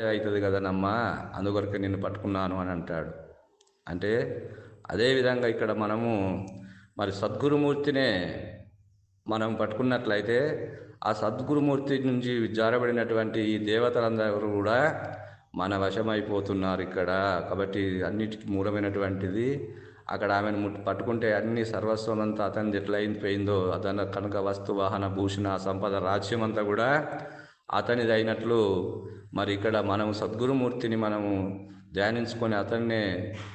అవుతుంది కదనమ్మా? అందుకొరకే నిన్ను పట్టుకున్నాను అని అంటాడు. అంటే అదేవిధంగా ఇక్కడ మనము మరి సద్గురుమూర్తినే మనం పట్టుకున్నట్లయితే ఆ సద్గురుమూర్తి నుంచి జారబడినటువంటి ఈ దేవతలందరూ కూడా మన వశమైపోతున్నారు ఇక్కడ. కాబట్టి అన్నిటికీ మూలమైనటువంటిది అక్కడ ఆమెను ముట్టు పట్టుకుంటే అన్ని సర్వస్వం అంతా అతని ఎట్లయిపోయిందో అతను కనుక వస్తు వాహన భూషణ సంపద రాజ్యం అంతా కూడా అతనిది అయినట్లు మరి ఇక్కడ మనము సద్గురుమూర్తిని మనము ధ్యానించుకొని అతన్నే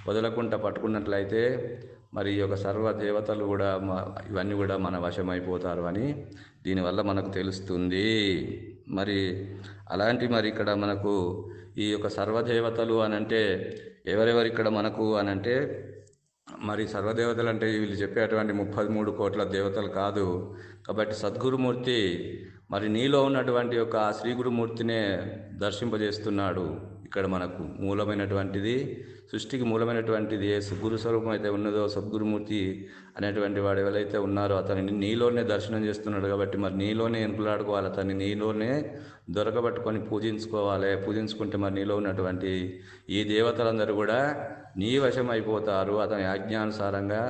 వదలకుండా పట్టుకున్నట్లయితే మరి ఈ యొక్క సర్వ దేవతలు కూడా ఇవన్నీ కూడా మన వశమైపోతారు అని దీనివల్ల మనకు తెలుస్తుంది. మరి అలాంటి మరి ఇక్కడ మనకు ఈ యొక్క సర్వదేవతలు అని అంటే ఎవరెవరు ఇక్కడ మనకు అని అంటే మరి సర్వదేవతలు అంటే వీళ్ళు చెప్పేటువంటి ముప్పై మూడు కోట్ల దేవతలు కాదు. కాబట్టి సద్గురుమూర్తి మరి నీలో ఉన్నటువంటి యొక్క ఆ శ్రీ గురుమూర్తినే దర్శింపజేస్తున్నాడు ఇక్కడ మనకు మూలమైనటువంటిది సృష్టికి మూలమైనటువంటిది ఏ గురు స్వరూపం అయితే ఉన్నదో సద్గురుమూర్తి అనేటువంటి వాడు ఎవరైతే ఉన్నారో అతనిని నీలోనే దర్శనం చేస్తున్నాడు కాబట్టి మరి నీలోనే ఎనుకలాడుకోవాలి అతన్ని నీలోనే దొరకబట్టుకొని పూజించుకోవాలి. పూజించుకుంటే మరి నీలో ఉన్నటువంటి ఈ దేవతలందరూ కూడా నీ వశం అయిపోతారు. అతని ఆజ్ఞానుసారంగా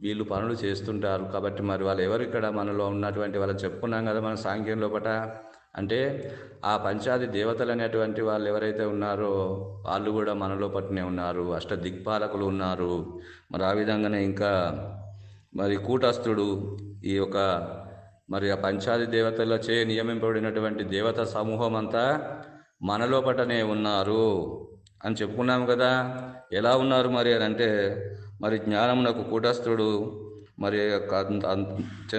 వీళ్ళు పనులు చేస్తుంటారు. కాబట్టి మరి వాళ్ళు ఎవరు ఇక్కడ మనలో ఉన్నటువంటి వాళ్ళని చెప్పుకున్నాం కదా మన సాంఖ్యం లోపట. అంటే ఆ పంచాది దేవతలు అనేటువంటి వాళ్ళు ఎవరైతే ఉన్నారో వాళ్ళు కూడా మనలో పట్టునే ఉన్నారు. అష్ట దిక్పాలకులు ఉన్నారు. మరి ఆ విధంగానే ఇంకా మరి కూటస్థుడు ఈ యొక్క మరి ఆ పంచాది దేవతలచే నియమింపబడినటువంటి దేవత సమూహం అంతా మనలో పట్టనే ఉన్నారు అని చెప్పుకున్నాము కదా. ఎలా ఉన్నారు మరి అని అంటే మరి జ్ఞానమునకు కూటస్థుడు మరి యొక్క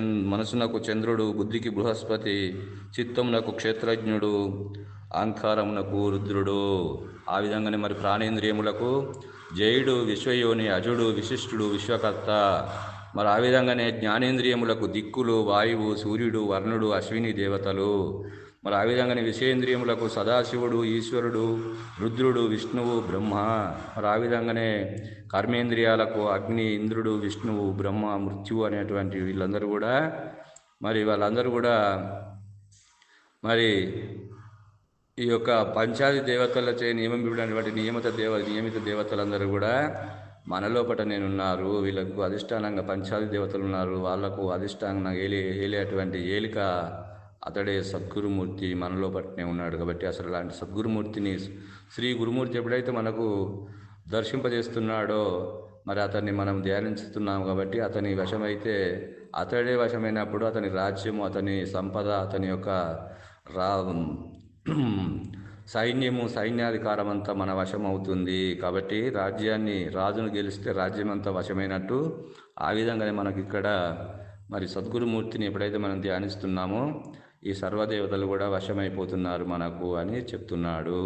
మనసునకు చంద్రుడు బుద్ధికి బృహస్పతి చిత్తమునకు క్షేత్రజ్ఞుడు అహంకారమునకు రుద్రుడు. ఆ విధంగానే మరి ప్రాణేంద్రియములకు జయుడు విశ్వయోని అజుడు విశిష్టుడు విశ్వకర్త. మరి ఆ విధంగానే జ్ఞానేంద్రియములకు దిక్కులు వాయువు సూర్యుడు వర్ణుడు అశ్విని దేవతలు. మరి ఆ విధంగానే విషయేంద్రియములకు సదాశివుడు ఈశ్వరుడు రుద్రుడు విష్ణువు బ్రహ్మ. మరి ఆ విధంగానే కర్మేంద్రియాలకు అగ్ని ఇంద్రుడు విష్ణువు బ్రహ్మ మృత్యువు అనేటువంటి వీళ్ళందరూ కూడా మరి వాళ్ళందరూ కూడా మరి ఈ యొక్క పంచాది దేవతలచే నియమింపబడినటువంటి నియమిత దేవ నియమిత దేవతలందరూ కూడా మనలోపట నేనున్నారు. వీళ్ళకు అధిష్టానంగా పంచాది దేవతలు ఉన్నారు. వాళ్ళకు అధిష్టానంగా ఏలి ఏలేటువంటి ఏలిక అతడే సద్గురుమూర్తి మనలో పట్టినే ఉన్నాడు కాబట్టి అసలు అలాంటి సద్గురుమూర్తిని శ్రీ గురుమూర్తి ఎప్పుడైతే మనకు దర్శింపజేస్తున్నాడో మరి అతన్ని మనం ధ్యానిస్తున్నాం కాబట్టి అతని వశమైతే అతడే వశమైనప్పుడు అతని రాజ్యము అతని సంపద అతని యొక్క రా సైన్యము సైన్యాధికారం అంతా మన వశం అవుతుంది కాబట్టి రాజ్యాన్ని రాజును గెలిస్తే రాజ్యం అంతా వశమైనట్టు ఆ విధంగానే మనకి ఇక్కడ మరి సద్గురుమూర్తిని ఎప్పుడైతే మనం ధ్యానిస్తున్నామో ఈ సర్వదేవతలు కూడా వశమైపోతున్నారు మనకు అని చెప్తున్నాడు.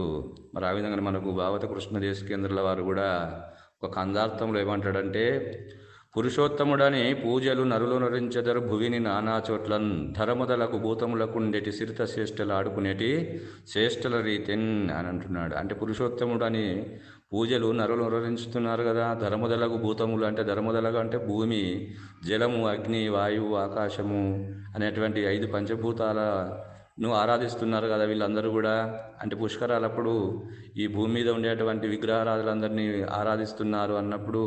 మరి ఆ విధంగా మనకు భావత కృష్ణదేశ కేంద్రాల వారు కూడా ఒక కందార్థంలో ఏమంటాడంటే పురుషోత్తముడని పూజలు నరులు నరించెదరు భువిని నానా చోట్లన్ ధరముదలకు భూతములకుండేటి సిరిత శ్రేష్టలు ఆడుకునేటి శ్రేష్టల రీతిన్ అని అంటున్నాడు. అంటే పురుషోత్తముడని పూజలు నరులు నరించుతున్నారు కదా. ధర్మదలకు భూతములు అంటే ధర్మదలకు అంటే భూమి జలము అగ్ని వాయువు ఆకాశము అనేటువంటి ఐదు పంచభూతాలను ఆరాధిస్తున్నారు కదా వీళ్ళందరూ కూడా. అంటే పుష్కరాలప్పుడు ఈ భూమి మీద ఉండేటువంటి విగ్రహారాధులందరినీ ఆరాధిస్తున్నారు అన్నప్పుడు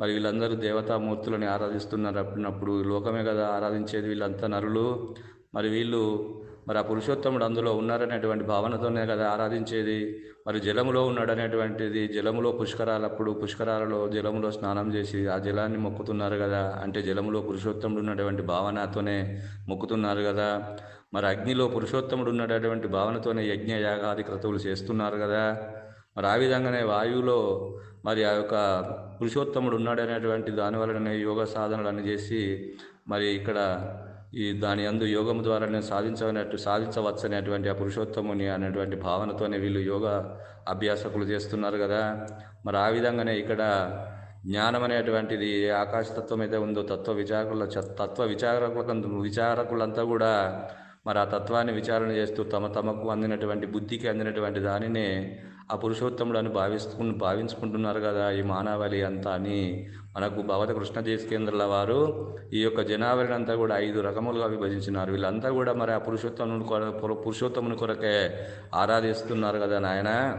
మరి వీళ్ళందరూ దేవతామూర్తులని ఆరాధిస్తున్నారు అప్పుడప్పుడు లోకమే కదా ఆరాధించేది వీళ్ళంతా నరులు. మరి వీళ్ళు మరి ఆ పురుషోత్తముడు అందులో ఉన్నారనేటువంటి భావనతోనే కదా ఆరాధించేది. మరి జలములో ఉన్నాడనేటువంటిది జలములో పుష్కరాలప్పుడు పుష్కరాలలో జలములో స్నానం చేసి ఆ జలాన్ని మొక్కుతున్నారు కదా. అంటే జలములో పురుషోత్తముడు ఉన్నటువంటి భావనతోనే మొక్కుతున్నారు కదా. మరి అగ్నిలో పురుషోత్తముడు ఉన్నటువంటి భావనతోనే యజ్ఞ యాగాది క్రతువులు చేస్తున్నారు కదా. మరి ఆ విధంగానే వాయువులో మరి ఆ యొక్క పురుషోత్తముడు ఉన్నాడనేటువంటి దాని వలననే యోగ అని చేసి మరి ఇక్కడ ఈ దాని అందు యోగం ద్వారానే సాధించనట్టు సాధించవచ్చు అనేటువంటి ఆ పురుషోత్తముని అనేటువంటి భావనతోనే వీళ్ళు యోగ అభ్యాసకులు చేస్తున్నారు కదా. మరి ఆ విధంగానే ఇక్కడ జ్ఞానం అనేటువంటిది ఆకాశతత్వం అయితే ఉందో తత్వ విచారకుల తత్వ విచారకుల విచారకులంతా కూడా మరి ఆ తత్వాన్ని విచారణ చేస్తూ తమ తమకు అందినటువంటి బుద్ధికి అందినటువంటి దానినే పురుషోత్తముడు అని భావిస్తు భావించుకుంటున్నారు కదా ఈ మానవాళి అంతా అని. మనకు భగవత కృష్ణ దేశకేంద్రుల వారు ఈ యొక్క జనాభాని అంతా కూడా ఐదు రకములుగా విభజించినారు. వీళ్ళంతా కూడా మరి ఆ పురుషోత్తముని కొర పురుషోత్తముని కొరకే ఆరాధిస్తున్నారు కదా నాయన.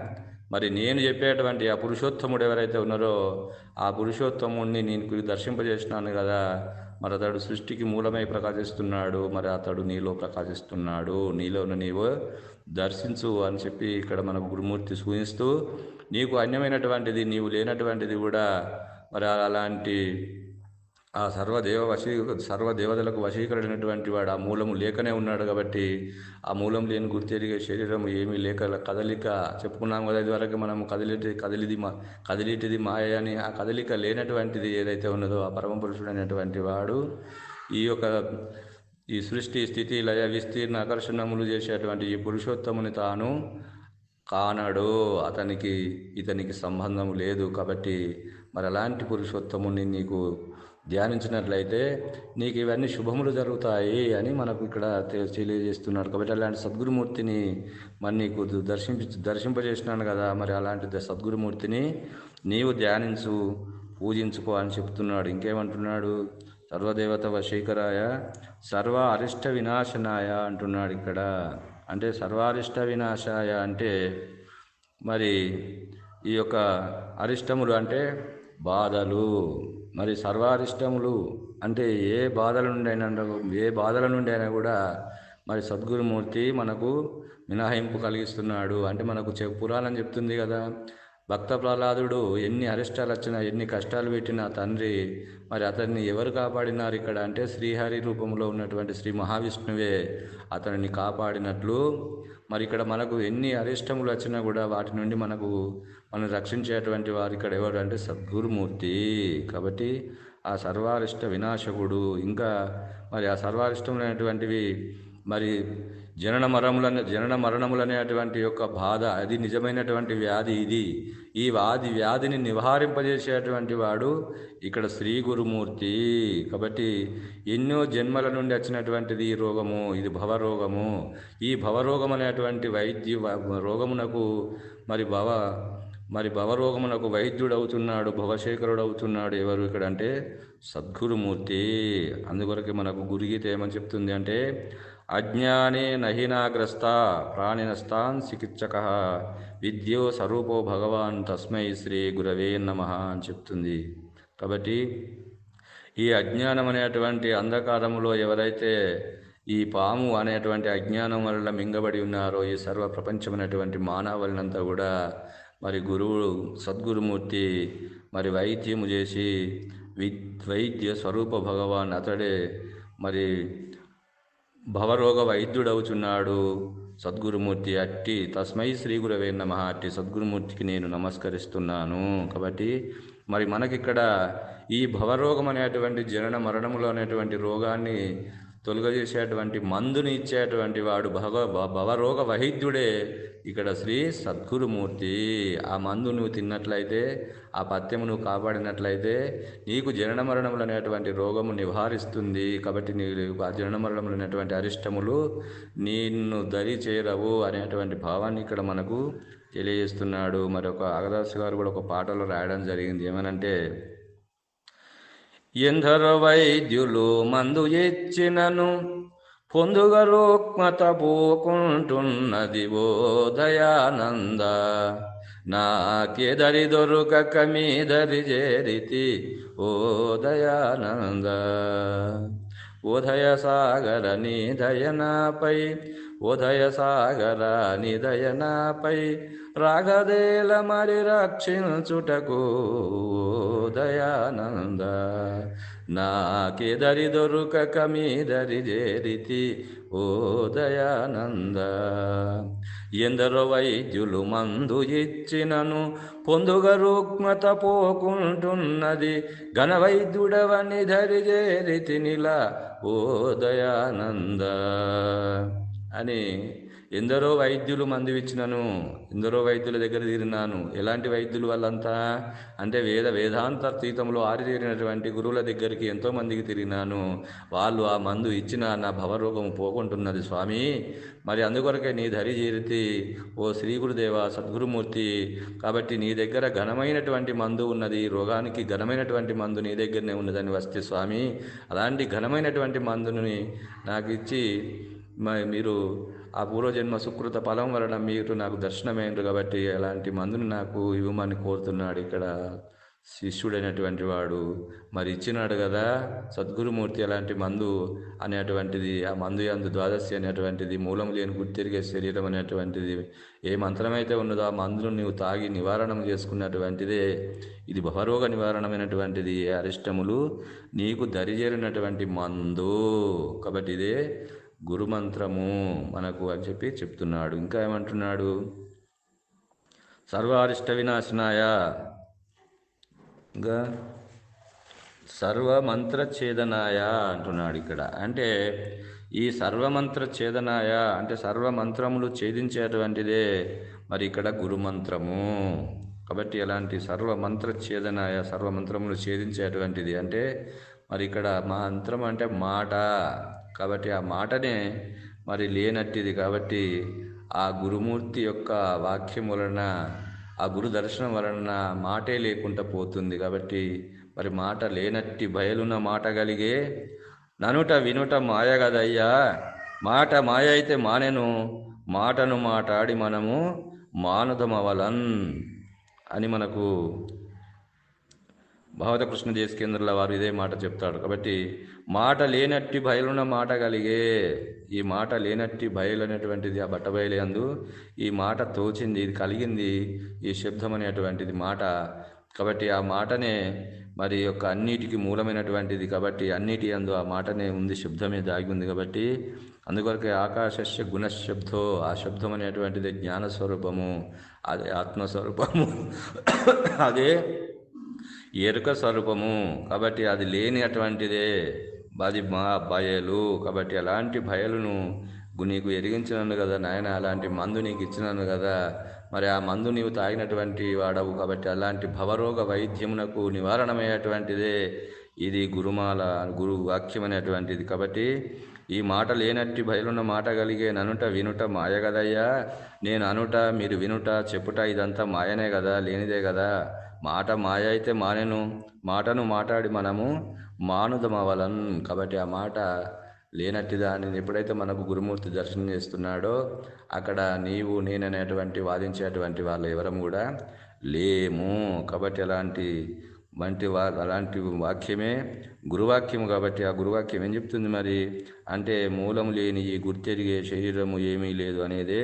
మరి నేను చెప్పేటువంటి ఆ పురుషోత్తముడు ఎవరైతే ఉన్నారో ఆ పురుషోత్తముడిని నేను దర్శింపజేసినాను కదా. మరి అతడు సృష్టికి మూలమై ప్రకాశిస్తున్నాడు మరి అతడు నీలో ప్రకాశిస్తున్నాడు. నీలోను నీవు దర్శించు అని చెప్పి ఇక్కడ మనకు గురుమూర్తి సూచిస్తూ నీకు అన్యమైనటువంటిది నీవు లేనటువంటిది కూడా మరి అలాంటి ఆ సర్వదేవ వశీ సర్వదేవతలకు వశీకరణటువంటి వాడు ఆ మూలము లేకనే ఉన్నాడు కాబట్టి ఆ మూలం లేని గుర్తెరిగే శరీరం ఏమీ లేక కదలిక చెప్పుకున్నాం కదా ఇదివరకు మనం కదిలిటి కదిలిది మా కదిలిటిది మాయ అని ఆ కదలిక లేనటువంటిది ఏదైతే ఉన్నదో ఆ పరమ పురుషుడైనటువంటి వాడు ఈ యొక్క ఈ సృష్టి స్థితి లయ విస్తీర్ణ ఆకర్షణములు చేసేటువంటి ఈ పురుషోత్తముని తాను కానడు అతనికి ఇతనికి సంబంధం లేదు కాబట్టి మరి అలాంటి పురుషోత్తముని నీకు ధ్యానించినట్లయితే నీకు ఇవన్నీ శుభములు జరుగుతాయి అని మనకు ఇక్కడ తెలియజేస్తున్నాడు కాబట్టి అలాంటి సద్గురుమూర్తిని మరి నీకు దర్శింప దర్శింపజేసినాను కదా మరి అలాంటి సద్గురుమూర్తిని నీవు ధ్యానించు పూజించుకో అని చెప్తున్నాడు. ఇంకేమంటున్నాడు? సర్వదేవత వశీకరాయ సర్వ అరిష్ట వినాశనాయ అంటున్నాడు ఇక్కడ. అంటే సర్వారిష్ట వినాశాయ అంటే మరి ఈ యొక్క అరిష్టములు అంటే బాధలు. మరి సర్వారిష్టములు అంటే ఏ బాధల నుండి అయినా ఏ బాధల నుండి అయినా కూడా మరి సద్గురుమూర్తి మనకు మినహాయింపు కలిగిస్తున్నాడు. అంటే మనకు చె పురాణం చెప్తుంది కదా భక్త ప్రహ్లాదుడు ఎన్ని అరిష్టాలు వచ్చినా ఎన్ని కష్టాలు పెట్టినా తండ్రి మరి అతన్ని ఎవరు కాపాడినారు ఇక్కడ? అంటే శ్రీహరి రూపంలో ఉన్నటువంటి శ్రీ మహావిష్ణువే అతనిని కాపాడినట్లు. మరి ఇక్కడ మనకు ఎన్ని అరిష్టములు వచ్చినా కూడా వాటి నుండి మనకు మనం రక్షించేటువంటి వారు ఇక్కడ ఎవరు అంటే సద్గురుమూర్తి. కాబట్టి ఆ సర్వారిష్ట వినాశకుడు. ఇంకా మరి ఆ సర్వారిష్టమైనటువంటివి మరి జనన మరణములనే జనన మరణములనేటువంటి యొక్క బాధ అది నిజమైనటువంటి వ్యాధి ఇది. ఈ వ్యాధి వ్యాధిని నివారింపజేసేటువంటి వాడు ఇక్కడ శ్రీ గురుమూర్తి. కాబట్టి ఎన్నో జన్మల నుండి వచ్చినటువంటిది ఈ రోగము ఇది భవరోగము. ఈ భవరోగం అనేటువంటి వైద్య రోగమునకు మరి భవ మరి భవరోగమునకు వైద్యుడు అవుతున్నాడు భవశేఖరుడు అవుతున్నాడు ఎవరు ఇక్కడ అంటే సద్గురుమూర్తి. అందుకొరకే మనకు గురిగీత ఏమని చెప్తుంది అంటే అజ్ఞానే నహినాగ్రస్త ప్రాణినస్తాన్ చికిత్సక విద్యో స్వరూపో భగవాన్ తస్మై శ్రీ గురవే నమ అని చెప్తుంది. కాబట్టి ఈ అజ్ఞానం అనేటువంటి అంధకారములో ఎవరైతే ఈ పాము అనేటువంటి అజ్ఞానం వల్ల మింగబడి ఉన్నారో ఈ సర్వ ప్రపంచం అనేటువంటి మానవులనంతా కూడా మరి గురువు సద్గురుమూర్తి మరి వైద్యము చేసి వి వైద్య స్వరూప భగవాన్ అతడే మరి భవరోగ వైద్యుడవుచున్నాడు. సద్గురుమూర్తి అట్టి తస్మై శ్రీ గురవే నమ. అట్టి సద్గురుమూర్తికి నేను నమస్కరిస్తున్నాను. కాబట్టి మరి మనకిక్కడ ఈ భవరోగం అనేటువంటి జనన మరణములు అనేటువంటి రోగాన్ని తొలగజేసేటువంటి మందుని ఇచ్చేటువంటి వాడు భగ భ- భవరోగ వైద్యుడే. ఇక్కడ శ్రీ సద్గురుమూర్తి ఆ మందు నువ్వు తిన్నట్లయితే ఆ పత్యము నువ్వు కాపాడినట్లయితే నీకు జనన మరణములు అనేటువంటి రోగము నివారిస్తుంది. కాబట్టి నీ ఆ జనన మరణములు అనేటువంటి అరిష్టములు నిన్ను దరి చేరవు అనేటువంటి భావాన్ని ఇక్కడ మనకు తెలియజేస్తున్నాడు. మరి ఒక అగదాస్ గారు కూడా ఒక పాటలో రాయడం జరిగింది. ఏమనంటే ఎందరో వైద్యులు మందు ఇచ్చినను పొందుగలోక్మత పోకుంటున్నది ఓ దయానంద. నాకెదరి దొరుకక మీదరి చేరితి ఓ దయానంద. ఉదయ సాగర నిదయనాపై ఉదయ సాగర నిదయనాపై రాగదేల మరి రక్షించుటకు ఓ దయానంద నాకెదరి దొరుకక మీదరి చేరితి ఓ దయానంద. ఎందరో వైద్యులు మందు ఇచ్చినను పొందుగ రుగ్మత పోకుంటున్నది. ఘనవైద్యుడవని ధరి చేరితి ఓ దయానంద. అని ఎందరో వైద్యులు మందు ఇచ్చినను ఎందరో వైద్యుల దగ్గర తీరినాను. ఎలాంటి వైద్యులు వాళ్ళంతా? అంటే వేద వేదాంత తీతంలో ఆరితేరినటువంటి గురువుల దగ్గరికి ఎంతో మందికి తిరిగినాను. వాళ్ళు ఆ మందు ఇచ్చిన నా భవరోగం పోగొంటున్నది స్వామి. మరి అందుకొరకే నీ ధరి చేరితి ఓ శ్రీ గురుదేవ సద్గురుమూర్తి. కాబట్టి నీ దగ్గర ఘనమైనటువంటి మందు ఉన్నది రోగానికి ఘనమైనటువంటి మందు నీ దగ్గరనే ఉన్నదని వస్తే స్వామి. అలాంటి ఘనమైనటువంటి మందుని నాకు ఇచ్చి మీరు ఆ పూర్వజన్మ సుకృత ఫలం వలన మీరు నాకు దర్శనమైనరు కాబట్టి అలాంటి మందుని నాకు ఇవ్వమని కోరుతున్నాడు ఇక్కడ శిష్యుడైనటువంటి వాడు. మరి ఇచ్చినాడు కదా సద్గురుమూర్తి అలాంటి మందు అనేటువంటిది ఆ మందు యందు ద్వాదశి అనేటువంటిది మూలం లేని గుర్తిరిగే శరీరం అనేటువంటిది ఏ మంత్రమైతే ఉన్నదో ఆ మందును నీవు తాగి నివారణం చేసుకున్నటువంటిదే. ఇది బహరోగ నివారణమైనటువంటిది. అరిష్టములు నీకు దరిజేరినటువంటి మందు. కాబట్టి ఇదే గురుమంత్రము మనకు అని చెప్పి చెప్తున్నాడు. ఇంకా ఏమంటున్నాడు? సర్వారిష్ట వినాశనాయ. ఇంకా సర్వమంత్ర ఛేదనాయ అంటున్నాడు ఇక్కడ. అంటే ఈ సర్వమంత్ర ఛేదనాయ అంటే సర్వమంత్రములు ఛేదించేటువంటిదే మరి ఇక్కడ గురుమంత్రము. కాబట్టి ఎలాంటి సర్వమంత్ర ఛేదనాయ సర్వమంత్రములు ఛేదించేటువంటిది అంటే మరి ఇక్కడ మంత్రం అంటే మాట. కాబట్టి ఆ మాటనే మరి లేనట్టిది కాబట్టి ఆ గురుమూర్తి యొక్క వాక్యం వలన ఆ గురు దర్శనం వలన మాటే లేకుండా పోతుంది కాబట్టి మరి మాట లేనట్టి బయలున్న మాట కలిగే ననుట వినుట మాయ కదయ్యా. మాట మాయ అయితే మానెను మాటను మాటాడి మనము మానుదమవలన్ అని మనకు భగవత కృష్ణ దేశకేంద్రుల వారు ఇదే మాట చెప్తాడు. కాబట్టి మాట లేనట్టి బయలున్న మాట కలిగే ఈ మాట లేనట్టి బయలు అనేటువంటిది ఆ బట్ట అందు ఈ మాట తోచింది ఇది కలిగింది ఈ శబ్దం అనేటువంటిది మాట. కాబట్టి ఆ మాటనే మరి యొక్క అన్నిటికీ మూలమైనటువంటిది కాబట్టి అన్నిటి అందు ఆ మాటనే ఉంది శబ్దమే దాగి ఉంది కాబట్టి అందుకొరకే ఆకాశస్య గుణశబ్దో ఆ శబ్దం అనేటువంటిది జ్ఞాన స్వరూపము అదే ఆత్మస్వరూపము. అదే ఎరుక స్వరూపము. కాబట్టి అది లేని అటువంటిదే అది మా భయలు కాబట్టి అలాంటి భయలను నీకు ఎరిగించినాను కదా నాయన అలాంటి మందు నీకు ఇచ్చినాను కదా. మరి ఆ మందు నీవు తాగినటువంటి వాడవు. కాబట్టి అలాంటి భవరోగ వైద్యమునకు నివారణమయ్యేటువంటిదే. ఇది గురుమాల గురు వాక్యం అనేటువంటిది. కాబట్టి ఈ మాట లేనట్టి బయలున్న మాట కలిగే ననుట వినుట మాయ కదయ్యా. నేను అనుట మీరు వినుట చెప్పుట ఇదంతా మాయనే కదా లేనిదే కదా. మాట మాయ అయితే మానెను మాటను మాట్లాడి మనము మానుదమవలన్ కాబట్టి ఆ మాట లేనట్టు దానిని ఎప్పుడైతే మనకు గురుమూర్తి దర్శనం చేస్తున్నాడో అక్కడ నీవు నేననేటువంటి వాదించేటువంటి వాళ్ళు ఎవరం కూడా లేము. కాబట్టి అలాంటి వంటి వా అలాంటి వాక్యమే గురువాక్యము కాబట్టి ఆ గురువాక్యం ఏం చెప్తుంది మరి? అంటే మూలం లేని ఈ గుర్తెరిగే శరీరము ఏమీ లేదు అనేదే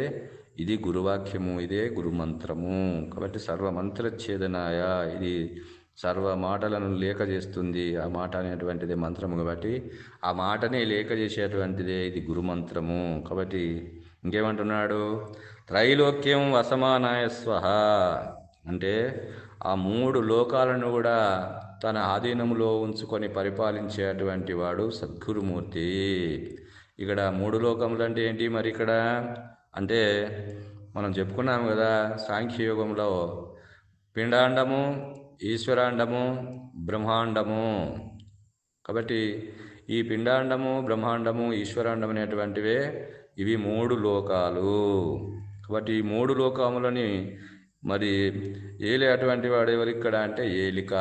ఇది గురువాక్యము ఇదే గురుమంత్రము. కాబట్టి సర్వమంత్ర ఛేదనాయ ఇది సర్వ మాటలను లేఖ చేస్తుంది. ఆ మాట అనేటువంటిది మంత్రము కాబట్టి ఆ మాటనే లేక చేసేటువంటిదే ఇది గురుమంత్రము. కాబట్టి ఇంకేమంటున్నాడు? త్రైలోక్యం వసమానాయ స్వహ. అంటే ఆ మూడు లోకాలను కూడా తన ఆధీనంలో ఉంచుకొని పరిపాలించేటువంటి వాడు సద్గురుమూర్తి. ఇక్కడ మూడు లోకములు అంటే ఏంటి మరి ఇక్కడ? అంటే మనం చెప్పుకున్నాము కదా సాంఖ్యయోగంలో పిండాండము ఈశ్వరాండము బ్రహ్మాండము. కాబట్టి ఈ పిండాండము బ్రహ్మాండము ఈశ్వరాండం అనేటువంటివే ఇవి మూడు లోకాలు. కాబట్టి ఈ మూడు లోకములని మరి ఏలే అటువంటి వాడు ఇక్కడ అంటే ఏలిక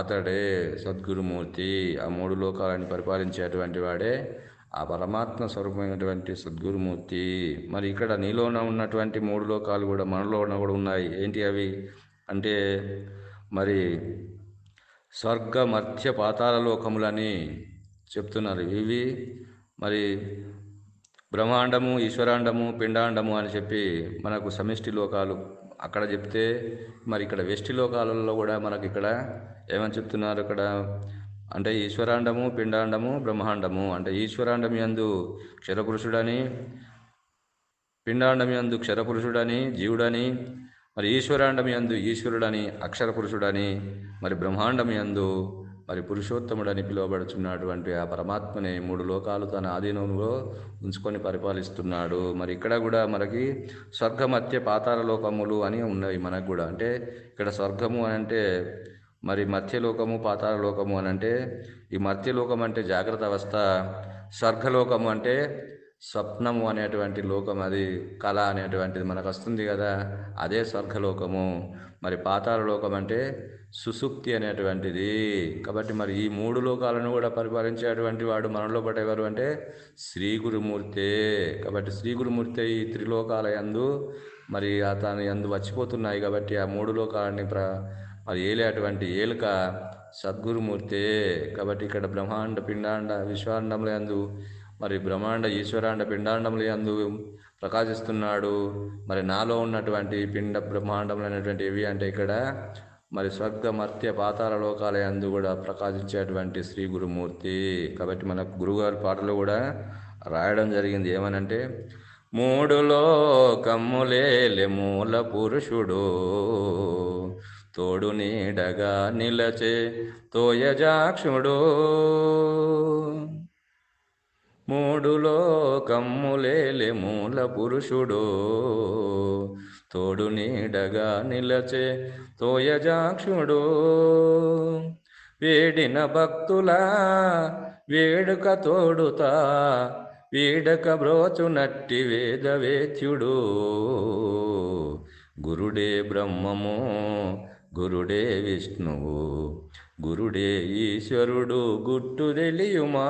అతడే సద్గురుమూర్తి. ఆ మూడు లోకాలను పరిపాలించేటువంటి వాడే ఆ పరమాత్మ స్వరూపమైనటువంటి సద్గురుమూర్తి. మరి ఇక్కడ నీలోన ఉన్నటువంటి మూడు లోకాలు కూడా మనలోన కూడా ఉన్నాయి. ఏంటి అవి? అంటే మరి స్వర్గ మర్త్య పాతాల లోకములని చెప్తున్నారు. ఇవి మరి బ్రహ్మాండము ఈశ్వరాండము పిండాండము అని చెప్పి మనకు సమిష్టి లోకాలు అక్కడ చెప్తే మరి ఇక్కడ వెష్టి లోకాలలో కూడా మనకి ఇక్కడ ఏమని చెప్తున్నారు ఇక్కడ అంటే ఈశ్వరాండము పిండాండము బ్రహ్మాండము. అంటే ఈశ్వరాండం యందు క్షరపురుషుడని పిండాండం యందు క్షరపురుషుడని జీవుడని మరి ఈశ్వరాండం యందు ఈశ్వరుడని అక్షర పురుషుడని మరి బ్రహ్మాండం యందు మరి పురుషోత్తముడని పిలువబడుచున్నటువంటి ఆ పరమాత్మని మూడు లోకాలు తన ఆధీనంలో ఉంచుకొని పరిపాలిస్తున్నాడు. మరి ఇక్కడ కూడా మనకి స్వర్గమత్య పాతాల లోకములు అని ఉన్నాయి మనకు కూడా. అంటే ఇక్కడ స్వర్గము అని అంటే మరి మత్స్యలోకము పాతాళలోకము అని అంటే ఈ మత్స్యలోకం అంటే జాగ్రత్త అవస్థ స్వర్గలోకము అంటే స్వప్నము అనేటువంటి లోకం అది కళ అనేటువంటిది మనకు వస్తుంది కదా అదే స్వర్గలోకము. మరి పాతాళలోకం అంటే సుసుప్తి అనేటువంటిది. కాబట్టి మరి ఈ మూడు లోకాలను కూడా పరిపాలించేటువంటి వాడు మనలో పడేవారు అంటే శ్రీ గురుమూర్తే కాబట్టి శ్రీ గురుమూర్తి ఈ త్రిలోకాల యందు మరి అతని యందు వచ్చిపోతున్నాయి కాబట్టి ఆ మూడు లోకాలని ప్ర మరి ఏలేటువంటి ఏలుక సద్గురుమూర్తే. కాబట్టి ఇక్కడ బ్రహ్మాండ పిండాండ విశ్వాండముల యందు మరి బ్రహ్మాండ ఈశ్వరాండ పిండాండముల యందు ప్రకాశిస్తున్నాడు. మరి నాలో ఉన్నటువంటి పిండ బ్రహ్మాండములు అనేటువంటి ఏవి అంటే ఇక్కడ మరి స్వర్గ మర్త్య పాతాల లోకాల యందు కూడా ప్రకాశించేటువంటి శ్రీ గురుమూర్తి. కాబట్టి మన గురుగారి పాటలు కూడా రాయడం జరిగింది. ఏమనంటే మూడు లోకమ్ములేలె మూల పురుషుడు తోడు నీడగా నిలచే తోయజాక్షుడు. మూడు లోకమ్ములేలె మూల పురుషుడు. తోడు నీడగా నిలచే తోయజాక్షుడు. వేడిన భక్తుల వేడుక తోడుతా వీడక బ్రోచునట్టి వేదవేత్యుడు గురుడే బ్రహ్మము గురుడే విష్ణువు గురుడే ఈశ్వరుడు గుట్టు తెలియుమా?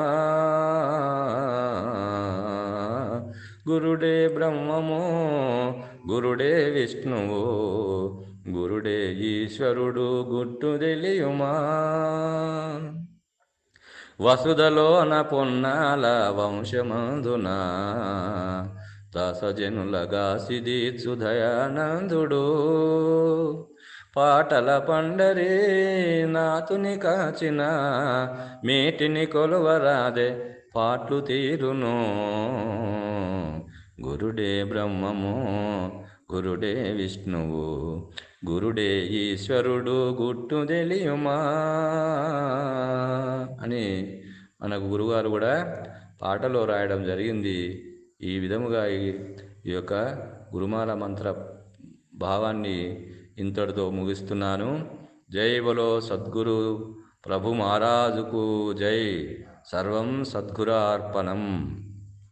గురుడే బ్రహ్మము గురుడే విష్ణువు గురుడే ఈశ్వరుడు గుట్టు తెలియుమా? వసుధలోన పొన్నాల వంశమందున దశజనులగా సిదీత్సు సుధయానందుడు పాటల పండరే నాతుని కాచిన మేటిని కొలువరాదే పాట్లు తీరును. గురుడే బ్రహ్మము గురుడే విష్ణువు గురుడే ఈశ్వరుడు గుట్టు తెలియుమా? అని మనకు గురుగారు కూడా పాటలో రాయడం జరిగింది. ఈ విధముగా ఈ యొక్క గురుమాల మంత్ర భావాన్ని ఇంతటితో ముగిస్తున్నాను. జై బలో సద్గురు ప్రభు మహారాజుకు జై. సర్వం సద్గురార్పణం.